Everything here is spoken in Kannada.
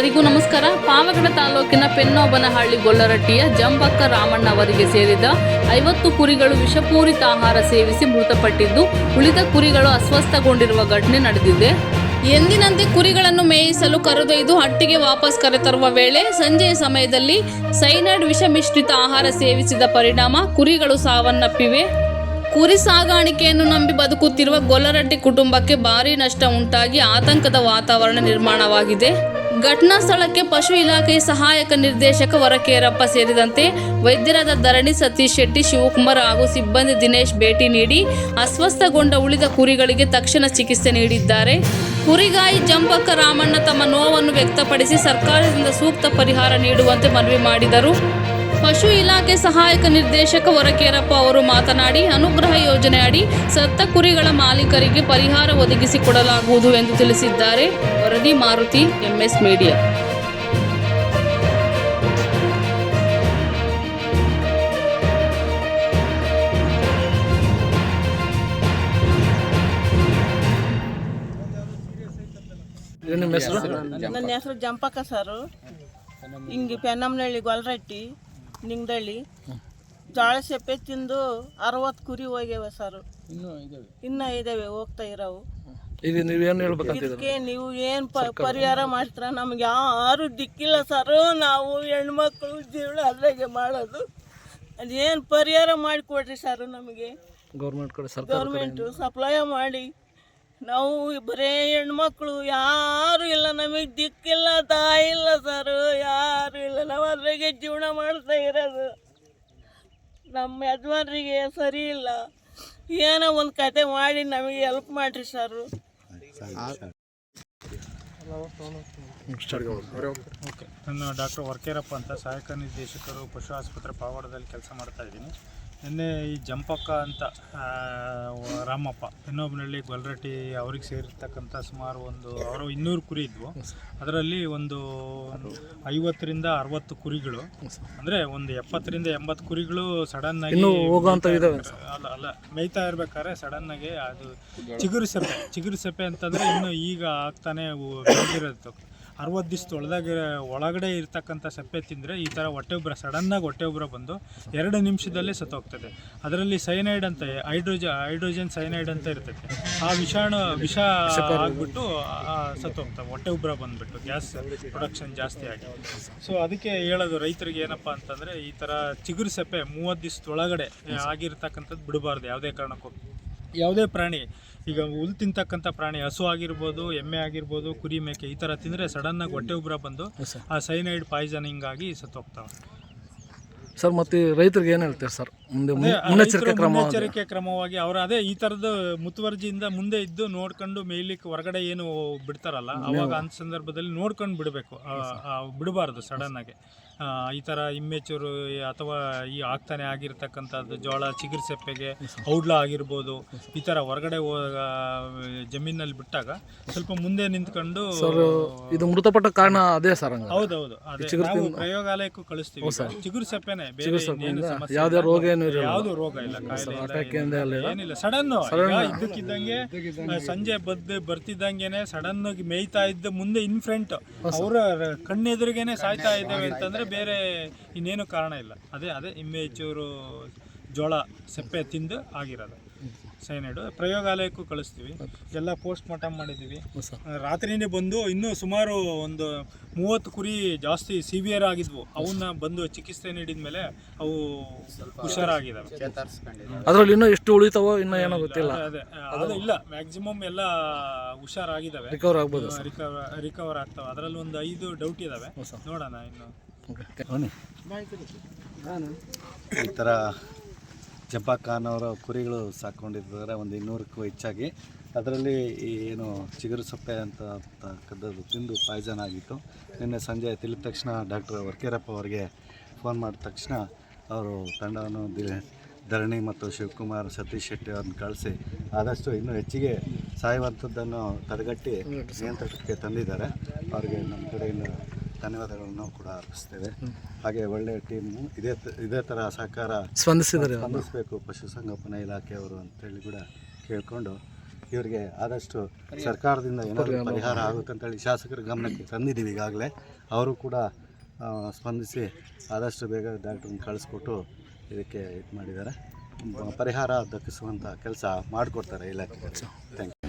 ಎಲ್ಲರಿಗೂ ನಮಸ್ಕಾರ. ಪಾವಗಡ ತಾಲೂಕಿನ ಪೆನ್ನೋಬನಹಳ್ಳಿ ಗೊಲ್ಲರಟ್ಟಿಯ ಜಂಬಕ್ಕ ರಾಮಣ್ಣ ಅವರಿಗೆ ಸೇರಿದ ಐವತ್ತು ಕುರಿಗಳು ವಿಷಪೂರಿತ ಆಹಾರ ಸೇವಿಸಿ ಮೃತಪಟ್ಟಿದ್ದು, ಉಳಿದ ಕುರಿಗಳು ಅಸ್ವಸ್ಥಗೊಂಡಿರುವ ಘಟನೆ ನಡೆದಿದೆ. ಎಂದಿನಂತೆ ಕುರಿಗಳನ್ನು ಮೇಯಿಸಲು ಕರೆದೊಯ್ದು ಹಟ್ಟಿಗೆ ವಾಪಸ್ ಕರೆತರುವ ವೇಳೆ ಸಂಜೆಯ ಸಮಯದಲ್ಲಿ ಸೈನೈಡ್ ವಿಷ ಮಿಶ್ರಿತ ಆಹಾರ ಸೇವಿಸಿದ ಪರಿಣಾಮ ಕುರಿಗಳು ಸಾವನ್ನಪ್ಪಿವೆ. ಕುರಿ ಸಾಗಾಣಿಕೆಯನ್ನು ನಂಬಿ ಬದುಕುತ್ತಿರುವ ಗೊಲ್ಲರಡ್ಡಿ ಕುಟುಂಬಕ್ಕೆ ಭಾರೀ ನಷ್ಟ ಉಂಟಾಗಿ ಆತಂಕದ ವಾತಾವರಣ ನಿರ್ಮಾಣವಾಗಿದೆ. ಘಟನಾ ಸ್ಥಳಕ್ಕೆ ಪಶು ಇಲಾಖೆಯ ಸಹಾಯಕ ನಿರ್ದೇಶಕ ವರಕೇರಪ್ಪ ಸೇರಿದಂತೆ ವೈದ್ಯರಾದ ಧರಣಿ ಸತೀಶ್ ಶೆಟ್ಟಿ, ಶಿವಕುಮಾರ್ ಹಾಗೂ ಸಿಬ್ಬಂದಿ ದಿನೇಶ್ ಭೇಟಿ ನೀಡಿ ಅಸ್ವಸ್ಥಗೊಂಡ ಉಳಿದ ಕುರಿಗಳಿಗೆ ತಕ್ಷಣ ಚಿಕಿತ್ಸೆ ನೀಡಿದ್ದಾರೆ. ಕುರಿಗಾಯಿ ಜಂಬಕ್ಕ ರಾಮಣ್ಣ ತಮ್ಮ ನೋವನ್ನು ವ್ಯಕ್ತಪಡಿಸಿ ಸರ್ಕಾರದಿಂದ ಸೂಕ್ತ ಪರಿಹಾರ ನೀಡುವಂತೆ ಮನವಿ ಮಾಡಿದರು. ಪಶು ಇಲಾಖೆ ಸಹಾಯಕ ನಿರ್ದೇಶಕ ಹೊರಕೇರಪ್ಪ ಅವರು ಮಾತನಾಡಿ ಅನುಗ್ರಹ ಯೋಜನೆ ಅಡಿ ಸತ್ತ ಕುರಿಗಳ ಮಾಲೀಕರಿಗೆ ಪರಿಹಾರ ಒದಗಿಸಿಕೊಡಲಾಗುವುದು ಎಂದು ತಿಳಿಸಿದ್ದಾರೆ. ವರದಿ ಮಾರುತಿ ಎಂಎಸ್ ಮೀಡಿಯಾ. ನನ್ನ ಹೆಸರು ಜಂಪಕ್ಕ ಸರ್. ಹಿಂಗೆ ಪೆನ್ನಮ್ನಹಳ್ಳಿ ಗೊಲ್ರಟ್ಟಿ. ನಿಂಗದಳ್ಳಿ. ಜೋಳ ಸೆಪ್ಪೆ ತಿಂದು ಅರವತ್ತು ಕುರಿ ಹೋಗ್ಯಾವ ಸರ್. ಇನ್ನ ಇದಾವೆ ಹೋಗ್ತಾ ಇರೋವು. ನೀವೇನು ಇದಕ್ಕೆ ನೀವು ಏನು ಪರಿಹಾರ ಮಾಡ್ತೀರ? ನಮ್ಗೆ ಯಾರು ದಿಕ್ಕಿಲ್ಲ ಸರ್. ನಾವು ಹೆಣ್ಮಕ್ಳು ಜೀವನ ಅದ್ರಾಗೆ ಮಾಡೋದು. ಅದೇನು ಪರಿಹಾರ ಮಾಡಿಕೊಡ್ರಿ ಸರ್ ನಮಗೆ. ಗೌರ್ಮೆಂಟ್ ಕಡೆ ಗೌರ್ಮೆಂಟು ಸಪ್ಲೈ ಮಾಡಿ. ನಾವು ಬರೇ ಹೆಣ್ಮಕ್ಳು, ಯಾರು ಇಲ್ಲ, ನಮಗೆ ದಿಕ್ಕಿಲ್ಲ, ತಾಯಿ ಇಲ್ಲ ಸರ್, ಯಾರು ಇಲ್ಲ. ನಾವು ಅದ್ರಾಗೆ ಜೀವನ ಮಾಡ್ತಾ ಇರೋದು. ನಮ್ಮ ಯಜಮಾನರಿಗೆ ಸರಿ ಇಲ್ಲ. ಏನೋ ಒಂದು ಕತೆ ಮಾಡಿ ನಮಗೆ ಹೆಲ್ಪ್ ಮಾಡಿರಿ ಸರ್. ನಾನು ಡಾಕ್ಟರ್ ವರ್ಕೇರಪ್ಪ ಅಂತ ಸಹಾಯಕ ನಿರ್ದೇಶಕರು, ಪಶು ಆಸ್ಪತ್ರೆ ಪಾವಾಡದಲ್ಲಿ ಕೆಲಸ ಮಾಡ್ತಾ ಇದ್ದೀನಿ. ನಿನ್ನೆ ಈ ಜಂಪಕ್ಕ ಅಂತ ರಾಮಪ್ಪ ಇನ್ನೊಬ್ಬನಹಳ್ಳಿ ಗೊಲ್ರಟ್ಟಿ ಅವ್ರಿಗೆ ಸೇರಿರ್ತಕ್ಕಂಥ ಸುಮಾರು ಒಂದು ಅವರು ಇನ್ನೂರು ಕುರಿ ಇದ್ವು. ಅದರಲ್ಲಿ ಒಂದು ಐವತ್ತರಿಂದ ಅರವತ್ತು ಕುರಿಗಳು. ಅಂದರೆ ಒಂದು ಎಪ್ಪತ್ತರಿಂದ ಎಂಬತ್ತು ಕುರಿಗಳು ಸಡನ್ ಆಗಿ ಅಲ್ಲ ಅಲ್ಲ ಮೇಯ್ತಾ ಇರ್ಬೇಕಾದ್ರೆ ಸಡನ್ ಆಗಿ ಅದು ಚಿಗುರು ಸಪ್ಪೆ ಚಿಗುರು ಸಪ್ಪೆ ಅಂತಂದರೆ ಇನ್ನು ಈಗ ಆಗ್ತಾನೆ ಬೆಳ್ದಿರೋದು. ಅರವತ್ತು ದಿವ್ಸ ತೊಳೆದಾಗ ಒಳಗಡೆ ಇರ್ತಕ್ಕಂಥ ಸಪ್ಪೆ ತಿಂದರೆ ಈ ಥರ ಹೊಟ್ಟೆ ಉಬ್ಬರ ಸಡನ್ನಾಗಿ ಹೊಟ್ಟೆ ಉಬ್ಬರ ಬಂದು ಎರಡು ನಿಮಿಷದಲ್ಲೇ ಸತ್ತೋಗ್ತದೆ. ಅದರಲ್ಲಿ ಸೈನೈಡ್ ಅಂತ ಹೈಡ್ರೋಜ ಹೈಡ್ರೋಜನ್ ಸೈನೈಡ್ ಅಂತ ಇರ್ತೈತೆ ಆ ವಿಷಾಣು, ವಿಷ ಆಗಿಬಿಟ್ಟು ಸತ್ತೋಗ್ತವೆ ಹೊಟ್ಟೆ ಉಬ್ರ ಬಂದ್ಬಿಟ್ಟು ಗ್ಯಾಸ್ ಪ್ರೊಡಕ್ಷನ್ ಜಾಸ್ತಿ ಆಗಿ. ಸೊ ಅದಕ್ಕೆ ಹೇಳೋದು ರೈತರಿಗೆ ಏನಪ್ಪ ಅಂತಂದರೆ ಈ ಥರ ಚಿಗುರು ಸಪ್ಪೆ ಮೂವತ್ತು ದಿವಸದೊಳಗಡೆ ಆಗಿರ್ತಕ್ಕಂಥದ್ದು ಬಿಡಬಾರ್ದು ಯಾವುದೇ ಕಾರಣಕ್ಕೂ. ಯಾವುದೇ ಪ್ರಾಣಿ ಈಗ ಹುಲ್ ತಿಂತಕ್ಕಂಥ ಪ್ರಾಣಿ ಹಸು ಆಗಿರ್ಬೋದು ಎಮ್ಮೆ ಆಗಿರ್ಬೋದು ಕುರಿ ಮೇಕೆ ಈ ಥರ ತಿಂದರೆ ಸಡನ್ನಾಗಿ ಹೊಟ್ಟೆ ಉಬ್ಬರ ಬಂದು ಆ ಸೈನೈಡ್ ಪಾಯ್ಸನಿಂಗ್ ಆಗಿ ಸತ್ತೋಗ್ತಾವೆ. ಸರ್ ಮತ್ತು ರೈತರಿಗೆ ಏನು ಹೇಳ್ತೀರಿ ಸರ್? ಮುಂದೆ ಮುನ್ನೆಚ್ಚರಿಕೆ ಕ್ರಮ ಮುನ್ನೆಚ್ಚರಿಕೆ ಕ್ರಮವಾಗಿ ಅವ್ರ ಅದೇ ಈ ತರದ ಮುತುವರ್ಜಿಯಿಂದ ಮುಂದೆ ಇದ್ದು ನೋಡ್ಕೊಂಡು ಮೇಯ್ಲಿಕ್ಕೆ ಹೊರಗಡೆ ಏನು ಬಿಡ್ತಾರಲ್ಲ ಅವಾಗ ಅಂತ ಸಂದರ್ಭದಲ್ಲಿ ನೋಡ್ಕೊಂಡು ಬಿಡಬೇಕು. ಬಿಡಬಾರ್ದು ಸಡನ್ ಆಗಿ. ಆ, ಈ ತರ ಇಮ್ಮೆಚೂರು ಅಥವಾ ಈ ಆಗ್ತಾನೆ ಆಗಿರ್ತಕ್ಕಂಥದ್ದು ಜೋಳ ಚಿಗುರು ಸೆಪ್ಪೆಗೆ ಔಡ್ಲ ಆಗಿರ್ಬೋದು ಈ ತರ ಹೊರಗಡೆ ಹೋಗ ಜಮೀನಲ್ಲಿ ಬಿಟ್ಟಾಗ ಸ್ವಲ್ಪ ಮುಂದೆ ನಿಂತ್ಕೊಂಡು ಇದು ಮೃತಪಟ್ಟ ಕಾರಣ ಅದೇ ಸರ್ ಹಂಗ ಹೌದೌದು ಅದೇ. ನಾವು ಪ್ರಯೋಗಾಲಯಕ್ಕೂ ಕಳಿಸ್ತೀವಿ. ಚಿಗುರ್ ಚಿಗುರು ಸೆಪ್ಪೆನೆ ಬೇರೆ ಇನ್ನೇನು ಸಮಸ್ಯೆ ಯಾವುದೇ ರೋಗ ಏನು ಇರಲ್ಲ. ಯಾವುದು ರೋಗ ಇಲ್ಲ ಕಾಯಿಲೆ ಇಲ್ಲ, ಏನಿಲ್ಲ. ಏನಿಲ್ಲ ಸಡನ್ ಇದ್ದಕ್ಕಿದ್ದಂಗೆ ಆ, ಸಂಜೆ ಬದ್ದು ಬರ್ತಿದ್ದಂಗೆನೆ ಸಡನ್ ಆಗಿ ಮೇಯ್ತಾ ಇದ್ದ ಮುಂದೆ ಇನ್ ಫ್ರಂಟ್ ಅವರ ಕಣ್ಣೆದುರಿಗೆನೆ ಸಾಯ್ತಾ ಇದ್ದಾವೆ ಅಂತಂದ್ರೆ ಬೇರೆ ಇನ್ನೇನು ಕಾರಣ ಇಲ್ಲ. ಅದೇ ಅದೇ ಇಮ್ಮೇಚೂರು ಜೋಳ ಸೆಪ್ಪೆ ತಿಂದು ಆಗಿರೋದು. ಸೈನೈಡು. ಪ್ರಯೋಗಾಲಯಕ್ಕೂ ಕಳಿಸ್ತೀವಿ. ಎಲ್ಲ ಪೋಸ್ಟ್ ಮಾರ್ಟಮ್ ಮಾಡಿದ್ದೀವಿ. ರಾತ್ರಿನೇ ಬಂದು ಇನ್ನೂ ಸುಮಾರು ಒಂದು ಮೂವತ್ತು ಕುರಿ ಜಾಸ್ತಿ ಸಿವಿಯರ್ ಆಗಿದ್ವು. ಅವನ್ನ ಬಂದು ಚಿಕಿತ್ಸೆ ನೀಡಿದ ಮೇಲೆ ಅವು ಹುಷಾರಾಗಿದ್ದಾವೆ. ಅದರಲ್ಲಿ ಇನ್ನೂ ಎಷ್ಟು ಉಳಿತಾವೋ ಇನ್ನೂ ಏನೋ ಗೊತ್ತಿಲ್ಲ. ಅದೇ ಅದು. ಇಲ್ಲ. ಮ್ಯಾಕ್ಸಿಮಮ್ ಎಲ್ಲ ಹುಷಾರಾಗಿದ್ದಾವೆ. ರಿಕವರ್ ಆಗ್ಬೋದು ರಿಕವರ್ ರಿಕವರ್ ಆಗ್ತಾವೆ. ಅದರಲ್ಲಿ ಒಂದು ಐದು ಡೌಟ್ ಇದಾವೆ. ನೋಡೋಣ ಇನ್ನು. ಈ ಥರ ಜಬ್ಬಾ ಖಾನ್ ಅವರ ಕುರಿಗಳು ಸಾಕೊಂಡಿದ್ದಾರೆ ಒಂದು ಇನ್ನೂರಕ್ಕೂ ಹೆಚ್ಚಾಗಿ. ಅದರಲ್ಲಿ ಈ ಏನು ಚಿಗುರು ಸೊಪ್ಪೆ ಅಂತ ಕದ್ದು ತಿಂದು ಪಾಯ್ಸನ್ ಆಗಿತ್ತು. ನಿನ್ನೆ ಸಂಜೆ ತಿಳಿದ ತಕ್ಷಣ ಡಾಕ್ಟರ್ ವರ್ಕೇರಪ್ಪ ಅವರಿಗೆ ಫೋನ್ ಮಾಡಿದ ತಕ್ಷಣ ಅವರು ತಂಡವನ್ನು ಧರಣಿ ಮತ್ತು ಶಿವಕುಮಾರ್ ಸತೀಶ್ ಶೆಟ್ಟಿ ಅವ್ರನ್ನ ಕಳಿಸಿ ಆದಷ್ಟು ಇನ್ನೂ ಹೆಚ್ಚಿಗೆ ಸಾಯುವಂಥದ್ದನ್ನು ತಡೆಗಟ್ಟಿ ನಿಯಂತ್ರಣಕ್ಕೆ ತಂದಿದ್ದಾರೆ. ಅವರಿಗೆ ನಮ್ಮ ಕಡೆಯಿಂದ ಧನ್ಯವಾದಗಳನ್ನು ಕೂಡ ಅರ್ಪಿಸ್ತೇವೆ. ಹಾಗೆ ಒಳ್ಳೆಯ ಟೀಮು ಇದೇ ತ- ಇದೇ ಥರ ಸಹಕಾರ ಸ್ಪಂದಿಸಿದರೆ ಸ್ಪಂದಿಸಬೇಕು ಪಶುಸಂಗೋಪನಾ ಇಲಾಖೆಯವರು ಅಂತೇಳಿ ಕೂಡ ಕೇಳಿಕೊಂಡು ಇವರಿಗೆ ಆದಷ್ಟು ಸರ್ಕಾರದಿಂದ ಏನಾದರೂ ಪರಿಹಾರ. ಆಗುತ್ತೆ ಅಂತೇಳಿ ಶಾಸಕರ ಗಮನಕ್ಕೆ ತಂದಿದ್ದೀವಿ ಈಗಾಗಲೇ. ಅವರು ಕೂಡ ಸ್ಪಂದಿಸಿ ಆದಷ್ಟು ಬೇಗ ಡಾಕ್ಟ್ರನ್ನ ಕಳಿಸ್ಕೊಟ್ಟು ಇದಕ್ಕೆ ಇದು ಮಾಡಿದ್ದಾರೆ. ಪರಿಹಾರ ದಕ್ಕಿಸುವಂಥ ಕೆಲಸ ಮಾಡಿಕೊಡ್ತಾರೆ ಇಲಾಖೆ ಥ್ಯಾಂಕ್ ಯು